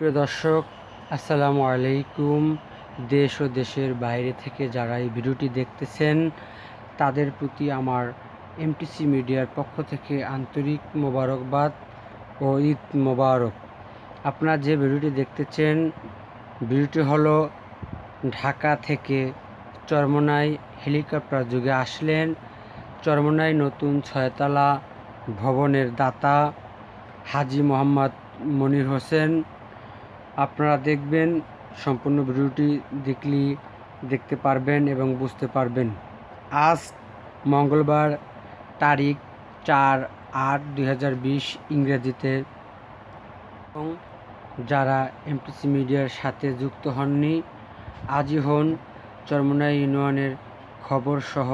প্রিয় দর্শক, আসসালামু আলাইকুম। দেশ ও দেশের বাইরে থেকে যারা এই ভিডিওটি দেখতেছেন, তাদের প্রতি আমার এমটিসি মিডিয়ার পক্ষ থেকে আন্তরিক মোবারকবাদ ও ঈদ মোবারক। আপনারা যে ভিডিওটি দেখতেছেন, ভিডিওটি হলো ঢাকা থেকে চরমনাই হেলিকপ্টার যুগে আসলেন চরমনাই নতুন ছয়তলা ভবনের দাতা হাজি মোহাম্মদ মনির হোসেন। আপনারা দেখবেন, সম্পূর্ণ ভিডিওটি দেখলি, দেখতে পারবেন এবং বুঝতে পারবেন। আজ মঙ্গলবার তারিখ চার আট দুই ইংরেজিতে। এবং যারা এমপিসি মিডিয়ার সাথে যুক্ত হননি, আজই হন চরমনাই ইউনিয়নের খবর সহ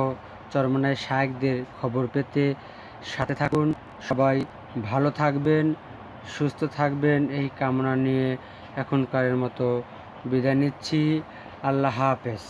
চরমনাই শায়েকদের খবর পেতে। সাথে থাকুন, সবাই ভালো থাকবেন, সুস্থ থাকবেন, এই কামনা নিয়ে এখনকারের মতো বিদায় নিচ্ছি। আল্লাহ হাফেজ।